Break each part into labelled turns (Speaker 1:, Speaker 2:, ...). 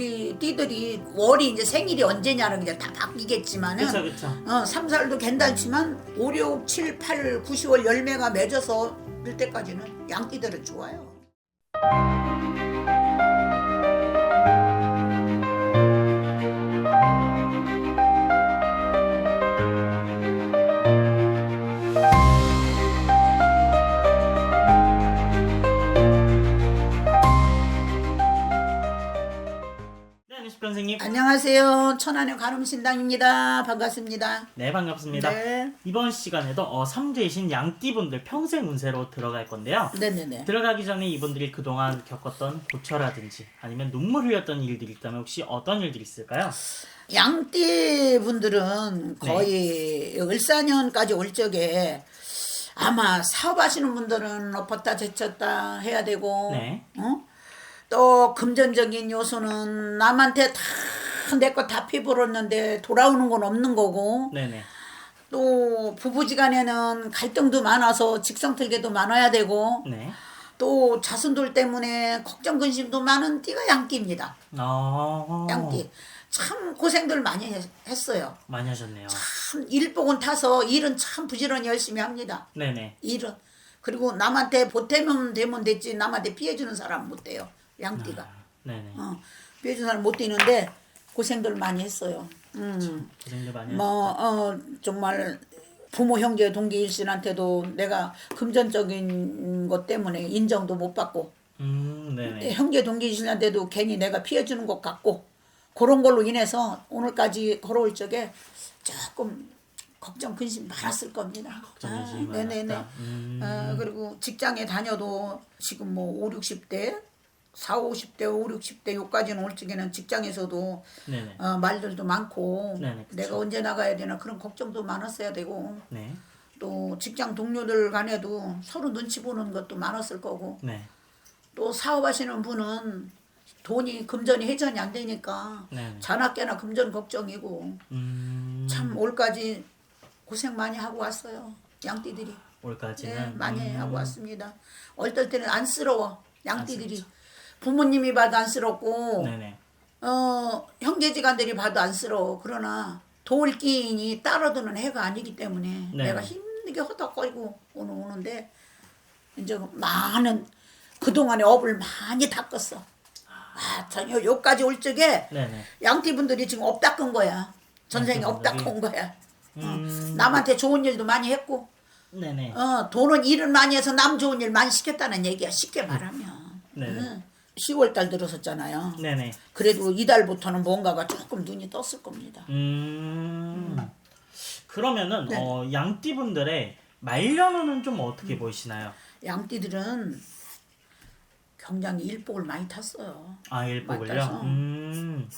Speaker 1: 우리 띠들이 월이 이제 생일이 언제냐는 게다 바뀌겠지만은
Speaker 2: 그쵸 그쵸.
Speaker 1: 어, 3, 4일도 괜찮지만 5, 6, 7, 8, 9, 10월 열매가 맺어서 될 때까지는 양띠들은 좋아요.
Speaker 2: 선생님.
Speaker 1: 안녕하세요. 천안의 가름신당입니다. 반갑습니다.
Speaker 2: 네 반갑습니다.
Speaker 1: 네.
Speaker 2: 이번 시간에도 어, 삼재이신 양띠분들 평생 운세로 들어갈 건데요.
Speaker 1: 네네네.
Speaker 2: 들어가기 전에 이분들이 그동안 겪었던 고초라든지 아니면 눈물 흘렸던 일들이 있다면 혹시 어떤 일들이 있을까요?
Speaker 1: 양띠 분들은
Speaker 2: 네.
Speaker 1: 거의 을사년까지 올 적에 아마 사업하시는 분들은 엎었다 제쳤다 해야 되고
Speaker 2: 네.
Speaker 1: 어? 또 금전적인 요소는 남한테 다 내 거 다 피부렸는데 돌아오는 건 없는 거고
Speaker 2: 네네.
Speaker 1: 또 부부지간에는 갈등도 많아서 직성틀게도 많아야 되고
Speaker 2: 네.
Speaker 1: 또 자손들 때문에 걱정 근심도 많은 띠가 양띠입니다.
Speaker 2: 어.
Speaker 1: 양띠 참 고생들 많이 했- 했어요.
Speaker 2: 많이 하셨네요.
Speaker 1: 참 일복은 타서 일은 참 부지런히 열심히 합니다.
Speaker 2: 네네.
Speaker 1: 일은 그리고 남한테 보태면 되면 됐지 남한테 피해주는 사람 못 돼요. 양띠가
Speaker 2: 네네.
Speaker 1: 어, 사람 못 되는데 고생들 많이 했어요. 음.
Speaker 2: 고생들 많이
Speaker 1: 뭐 어, 정말 부모 형제 동기 일신한테도 내가 금전적인 것 때문에 인정도 못 받고
Speaker 2: 음 네네.
Speaker 1: 형제 동기 일신한테도 괜히 내가 피해주는 것 같고 그런 걸로 인해서 오늘까지 걸어올 적에 조금 걱정 근심 많았을 겁니다.
Speaker 2: 걱정, 근심이
Speaker 1: 아, 네네네.
Speaker 2: 많았다. 음.
Speaker 1: 어, 그리고 직장에 다녀도 지금 뭐 5, 60대 4, 50대, 5, 60대 요까지는 올 적에는 직장에서도
Speaker 2: 네네.
Speaker 1: 어, 말들도 많고
Speaker 2: 네네.
Speaker 1: 내가 언제 나가야 되나 그런 걱정도 많았어야 되고
Speaker 2: 네.
Speaker 1: 또 직장 동료들 간에도 서로 눈치 보는 것도 많았을 거고
Speaker 2: 네.
Speaker 1: 또 사업하시는 분은 돈이 금전이 회전이 안 되니까
Speaker 2: 네네.
Speaker 1: 자나깨나 금전 걱정이고
Speaker 2: 음.
Speaker 1: 참 올까지 고생 많이 하고 왔어요 양띠들이
Speaker 2: 올까지는
Speaker 1: 네, 많이
Speaker 2: 음.
Speaker 1: 하고 왔습니다 어떨 때는 안쓰러워 양띠들이 부모님이 봐도 안쓰럽고
Speaker 2: 네네.
Speaker 1: 어 형제지간들이 봐도 안쓰러워 그러나 도울 끼인이 따라드는 해가 아니기 때문에
Speaker 2: 네.
Speaker 1: 내가 힘들게 허덕거리고 오늘 오는데 이제 많은 그동안의 업을 많이 닦았어 아, 전 요- 요까지 올 적에
Speaker 2: 네네.
Speaker 1: 양띠 분들이 지금 업 닦은 거야 전생에 업? 닦은 거야 어,
Speaker 2: 음.
Speaker 1: 남한테 좋은 일도 많이 했고
Speaker 2: 네네.
Speaker 1: 어, 돈은 일을 많이 해서 남 좋은 일 많이 시켰다는 얘기야 쉽게 말하면
Speaker 2: 네네.
Speaker 1: 응. 10월 달 들어섰잖아요
Speaker 2: 네네.
Speaker 1: 그래도 이달부터는 뭔가가 조금 눈이 떴을 겁니다.
Speaker 2: 음. 그러면은
Speaker 1: 네.
Speaker 2: 어, 양띠 분들의 말년운은 좀 어떻게 보이시나요?
Speaker 1: 양띠들은 굉장히 일복을 많이 탔어요.
Speaker 2: 아 일복을요. 음.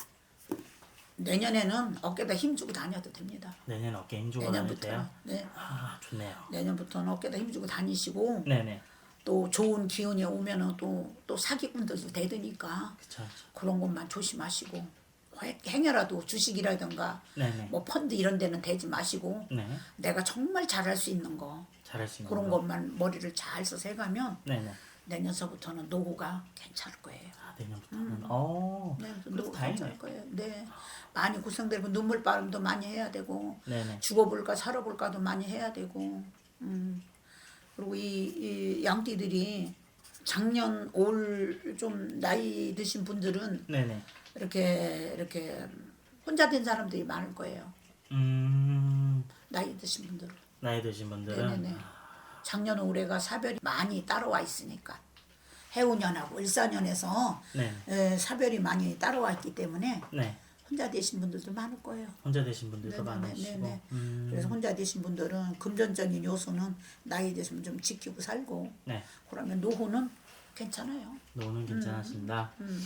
Speaker 1: 내년에는 어깨다 힘주고 다녀도 됩니다.
Speaker 2: 내년 어깨 힘주고 다닐
Speaker 1: 내년부터
Speaker 2: 때요.
Speaker 1: 네,
Speaker 2: 아 좋네요.
Speaker 1: 내년부터는 어깨다 힘주고 다니시고
Speaker 2: 네네.
Speaker 1: 또 좋은 기운이 오면은 또 또 사기꾼들도
Speaker 2: 그쵸. 그쵸.
Speaker 1: 그런 것만 조심하시고 행- 행여라도 주식이라든가
Speaker 2: 네네.
Speaker 1: 뭐 펀드 이런 데는 대지 마시고
Speaker 2: 네.
Speaker 1: 내가 정말 잘할 수 있는 거
Speaker 2: 잘할 수 있는
Speaker 1: 그런
Speaker 2: 거.
Speaker 1: 것만 머리를 잘 써서 해가면
Speaker 2: 네네.
Speaker 1: 내년서부터는 노후가 괜찮을 거예요.
Speaker 2: 아 내년부터는. 어.
Speaker 1: 네, 노후. 괜찮을 거예요. 네, 많이 고생되고 눈물 바람도 많이 해야 되고
Speaker 2: 네네.
Speaker 1: 죽어볼까 살아볼까도 많이 해야 되고, 음 그리고 이, 이 양띠들이 작년 올 좀 나이 드신 분들은
Speaker 2: 네네.
Speaker 1: 이렇게 이렇게 혼자 된 사람들이 많을 거예요.
Speaker 2: 음.
Speaker 1: 나이 드신 분들은.
Speaker 2: 나이 드신 분들은
Speaker 1: 네네네. 작년 올해가 사별이 많이 따라와 있으니까 해운년하고 일사년에서
Speaker 2: 네.
Speaker 1: 에, 사별이 많이 따라와 있기 때문에
Speaker 2: 네.
Speaker 1: 혼자 되신 분들도 많을 거예요.
Speaker 2: 혼자 되신 분들도
Speaker 1: 네네네,
Speaker 2: 많으시고.
Speaker 1: 네네.
Speaker 2: 음.
Speaker 1: 그래서 혼자 되신 분들은 금전적인 요소는 나이 드시면 좀 지키고 살고
Speaker 2: 네.
Speaker 1: 그러면 노후는 괜찮아요.
Speaker 2: 노는 괜찮으신다.
Speaker 1: 음.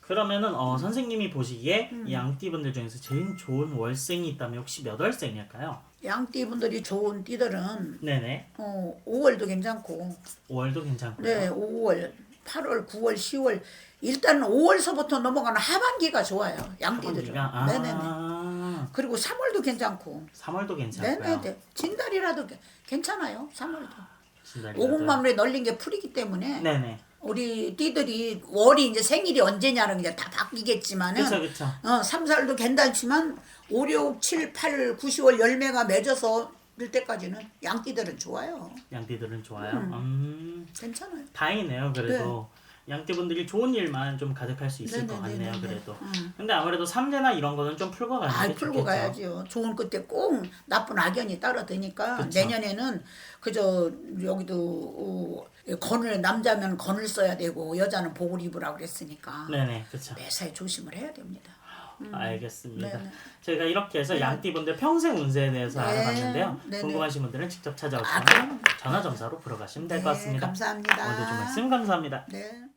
Speaker 2: 그러면은 어, 선생님이 보시기에 이 양띠분들 중에서 제일 좋은 월생이 있다면 혹시 몇 월생일까요?
Speaker 1: 양띠 분들이 좋은 띠들은
Speaker 2: 네네.
Speaker 1: 어, 5월도 괜찮고
Speaker 2: 5월도 괜찮고요.
Speaker 1: 네 5월, 8월, 9월, 10월 일단은 5월서부터 넘어가는 하반기가 좋아요. 양띠들은.
Speaker 2: 하반기가? 아,
Speaker 1: 네네네. 그리고 3월도 괜찮고.
Speaker 2: 3월도 괜찮고요.
Speaker 1: 네네네. 진달이라도 게- 괜찮아요. 3월도.
Speaker 2: 진달이라도요.
Speaker 1: 오곡마물에 널린 게 풀이기 때문에
Speaker 2: 네네.
Speaker 1: 우리 띠들이 월이 이제 생일이 언제냐는 게다 바뀌겠지만은
Speaker 2: 그쵸 그쵸.
Speaker 1: 어, 3, 4일도 괜찮지만 5, 6, 7, 8, 9, 10월 열매가 맺어서 일 때까지는 양띠들은 좋아요.
Speaker 2: 양띠들은 좋아요. 음,
Speaker 1: 괜찮아요.
Speaker 2: 다행이네요. 그래도 양띠분들이 좋은 일만 좀 가득할 수 있을 것
Speaker 1: 네네네네네.
Speaker 2: 같네요. 그래도.
Speaker 1: 음.
Speaker 2: 근데 아무래도 삼재나 이런 거는 좀 풀고 가는
Speaker 1: 아,
Speaker 2: 게
Speaker 1: 풀고
Speaker 2: 좋겠죠.
Speaker 1: 가야지요. 좋은 끝에 꼭 나쁜 악연이 따라드니까
Speaker 2: 그쵸.
Speaker 1: 내년에는 그저 여기도 어, 건을 남자면 건을 써야 되고 여자는 복을 입으라 그랬으니까
Speaker 2: 네네 그렇죠.
Speaker 1: 매사에 조심을 해야 됩니다.
Speaker 2: 알겠습니다.
Speaker 1: 네네.
Speaker 2: 저희가 이렇게 해서 양띠분들 평생 운세에 대해서
Speaker 1: 네.
Speaker 2: 알아봤는데요.
Speaker 1: 네네.
Speaker 2: 궁금하신 분들은 직접
Speaker 1: 아,
Speaker 2: 찾아오시면
Speaker 1: 그럼.
Speaker 2: 전화 점사로 보러 가시면 될것
Speaker 1: 네,
Speaker 2: 같습니다.
Speaker 1: 감사합니다.
Speaker 2: 오늘 좀 말씀 감사합니다.
Speaker 1: 네.